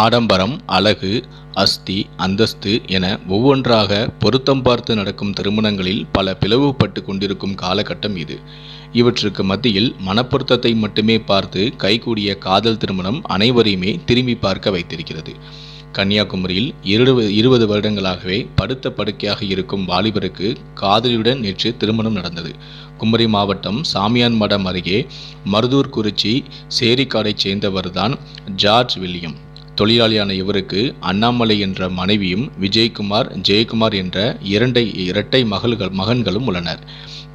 ஆடம்பரம் அழகு அஸ்தி அந்தஸ்து என ஒவ்வொன்றாக பொருத்தம் பார்த்து நடக்கும் திருமணங்களில் பல பிளவுபட்டு கொண்டிருக்கும் காலகட்டம் இது. இவற்றுக்கு மத்தியில் மனப்பொருத்தத்தை மட்டுமே பார்த்து கைகூடிய காதல் திருமணம் அனைவரையுமே திரும்பி பார்க்க வைத்திருக்கிறது. கன்னியாகுமரியில் இருபது இருபது வருடங்களாகவே படுத்த படுக்கையாக இருக்கும் வாலிபருக்கு காதலியுடன் நேற்று திருமணம் நடந்தது. குமரி மாவட்டம் சாமியான்மடம் அருகே மருதூர் குறிச்சி சேரிக்காடைச் சேர்ந்தவர்தான் ஜார்ஜ் வில்லியம். தொழிலாளியான இவருக்கு அண்ணாமலை என்ற மனைவியும் விஜயகுமார் ஜெயக்குமார் என்ற இரண்டை இரட்டை மகள்கள் மகன்களும் உள்ளனர்.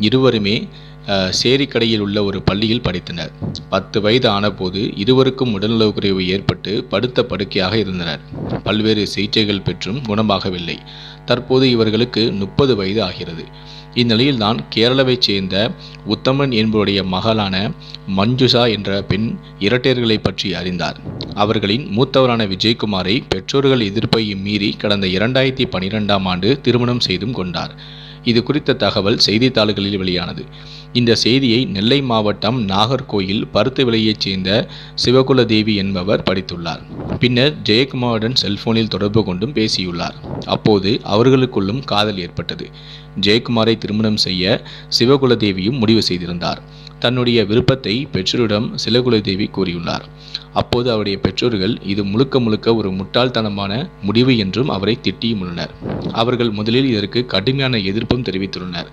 இருவருமே சேரிக்கடையில் உள்ள ஒரு பள்ளியில் படித்தனர். பத்து வயது ஆனபோது இருவருக்கும் உடல்நலக்குறைவு ஏற்பட்டு படுத்த படுக்கையாக இருந்தனர். பல்வேறு சிகிச்சைகள் பெற்றும் குணமாகவில்லை. தற்போது இவர்களுக்கு முப்பது வயது ஆகிறது. இந்நிலையில்தான் கேரளாவைச் சேர்ந்த உத்தமன் என்பவருடைய மகளான மஞ்சுஷா என்ற பெண் இரட்டையர்களை பற்றி அறிந்தார். அவர்களின் மூத்தவரான விஜயகுமாரை பெற்றோர்கள் எதிர்ப்பையும் மீறி கடந்த இரண்டாயிரத்தி பனிரெண்டாம் ஆண்டு திருமணம் செய்தும் கொண்டார். இது குறித்த தகவல் செய்தித்தாள்களில் வெளியானது. இந்த செய்தியை நெல்லை மாவட்டம் நாகர்கோயில் பருத்து விலையைச் சேர்ந்த சிவகுலதேவி என்பவர் படித்துள்ளார். பின்னர் ஜெயக்குமாருடன் செல்போனில் தொடர்பு கொண்டும் பேசியுள்ளார். அப்போது அவர்களுக்குள்ளும் காதல் ஏற்பட்டது. ஜெயக்குமாரை திருமணம் செய்ய சிவகுலதேவியும் முடிவு செய்திருந்தார். தன்னுடைய விருப்பத்தை பெற்றோரிடம் சிலகுலதேவி கூறியுள்ளார். அப்போது அவருடைய பெற்றோர்கள் இது முழுக்க முழுக்க ஒரு முட்டாள்தனமான முடிவு என்றும் அவரை திட்டியும் உள்ளனர் அவர்கள் முதலில் இதற்கு கடுமையான எதிர்ப்பும் தெரிவித்துள்ளனர்.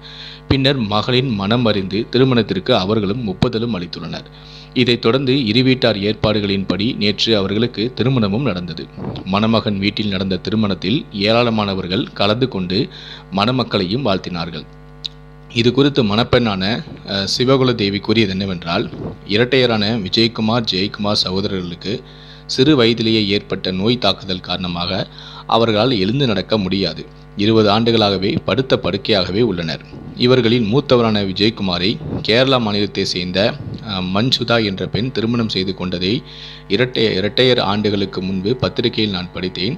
பின்னர் மகளின் மனம் அறிந்து திருமணத்திற்கு அவர்களும் ஒப்புதலும் அளித்துள்ளனர். இதைத் தொடர்ந்து இரு வீட்டார் ஏற்பாடுகளின்படி நேற்று அவர்களுக்கு திருமணமும் நடந்தது. மணமகன் வீட்டில் நடந்த திருமணத்தில் ஏராளமானவர்கள் கலந்து கொண்டு மணமக்களையும் வாழ்த்தினார்கள். இது குறித்து மணப்பெண்ணான சிவகுல சிவகுலதேவி கூறியது என்னவென்றால் இரட்டையரான விஜயகுமார் ஜெயக்குமார் சகோதரர்களுக்கு சிறு வயதிலேயே ஏற்பட்ட நோய் தாக்குதல் காரணமாக அவர்களால் எழுந்து நடக்க முடியாது. இருபது ஆண்டுகளாகவே படுத்த படுக்கையாகவே உள்ளனர். இவர்களின் மூத்தவரான விஜயகுமாரை கேரளா மாநிலத்தை சேர்ந்த மன்சுதா என்ற பெண் திருமணம் செய்து கொண்டதை இரட்டை இரட்டையர் ஆண்டுகளுக்கு முன்பு பத்திரிகையில் நான் படித்தேன்.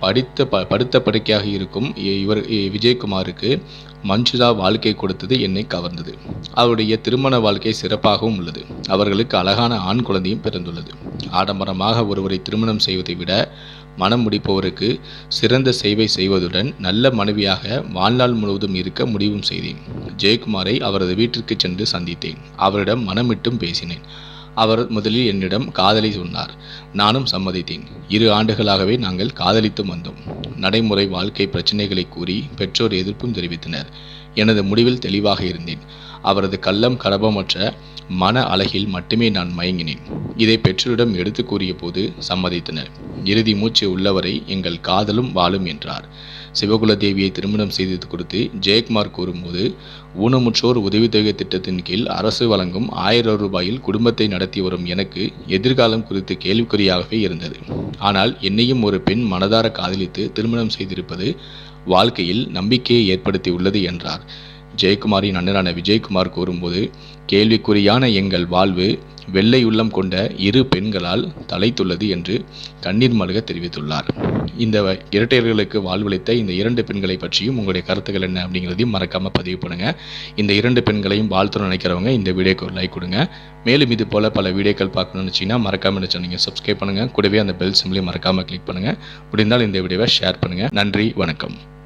படித்த ப படுத்த படுக்கையாக இருக்கும் இ- இவர் இ- விஜயகுமாருக்கு மஞ்சுதா வாழ்க்கை கொடுத்தது என்னை கவர்ந்தது. அவருடைய திருமண வாழ்க்கை சிறப்பாகவும் உள்ளது. அவர்களுக்கு அழகான ஆண் குழந்தையும் பிறந்துள்ளது. ஆடம்பரமாக ஒருவரை திருமணம் செய்வதை விட மனம் முடிப்பவருக்கு சிறந்த சேவை செய்வதுடன் நல்ல மனைவியாக வாழ்நாள் முழுவதும் இருக்க முடிவும் செய்தேன். ஜெயக்குமாரை அவரது வீட்டிற்கு சென்று சந்தித்தேன். அவரிடம் மனமிட்டும் பேசினேன். அவர் முதலில் என்னிடம் காதலை சொன்னார். நானும் சம்மதித்தேன். இரு ஆண்டுகளாகவே நாங்கள் காதலித்து வந்தோம். நடைமுறை வாழ்க்கை பிரச்சனைகளை கூறி பெற்றோர் எதிர்ப்பும் தெரிவித்தனர். எனது முடிவில் தெளிவாக இருந்தேன். அவரது கள்ளம் கடபமற்ற மன அழகில் மட்டுமே நான் மயங்கினேன். இதை பெற்றோரிடம் எடுத்து கூறிய போது சம்மதித்தனர். இறுதி மூச்சு உள்ளவரை எங்கள் காதலும் வாழும் என்றார். சிவகுலதேவியை திருமணம் செய்தது குறித்து ஜெயக்குமார் கூறும்போது ஊனமுற்றோர் உதவித்தொகை திட்டத்தின் கீழ் அரசு வழங்கும் ஆயிரம் ரூபாயில் குடும்பத்தை நடத்தி வரும் எனக்கு எதிர்காலம் குறித்து கேள்விக்குறியாகவே இருந்தது. ஆனால் என்னையும் ஒரு பெண் மனதார காதலித்து திருமணம் செய்திருப்பது வாழ்க்கையில் நம்பிக்கையை ஏற்படுத்தி உள்ளது என்றார். ஜெயக்குமாரின் அண்ணனான விஜயகுமார் கூறும்போது கேள்விக்குறியான எங்கள் வாழ்வு வெள்ளை உள்ளம் கொண்ட இரு பெண்களால் தலைத்துள்ளது என்று கண்ணீர் மல்க தெரிவித்துள்ளார். இந்த வ- இரட்டையர்களுக்கு வாழ்வளித்த இந்த இரண்டு பெண்களை பற்றியும் உங்களுடைய கருத்துக்கள் என்ன அப்படிங்கிறதையும் மறக்காம பதிவு பண்ணுங்க. இந்த இரண்டு பெண்களையும் வாழ்த்தணும்னு நினைக்கிறவங்க இந்த வீடியோக்கு ஒரு லைக் கொடுங்க. மேலும் இது போல பல வீடியோக்கள் பார்க்கணும்னு வச்சிங்கன்னா மறக்காம சொன்னீங்க சேனலை சப்ஸ்கிரைப் பண்ணுங்க. கூடவே அந்த பெல் சிம்லையும் மறக்காம கிளிக் பண்ணுங்க. முடிந்தால் இந்த வீடியோவை ஷேர் பண்ணுங்க. நன்றி வணக்கம்.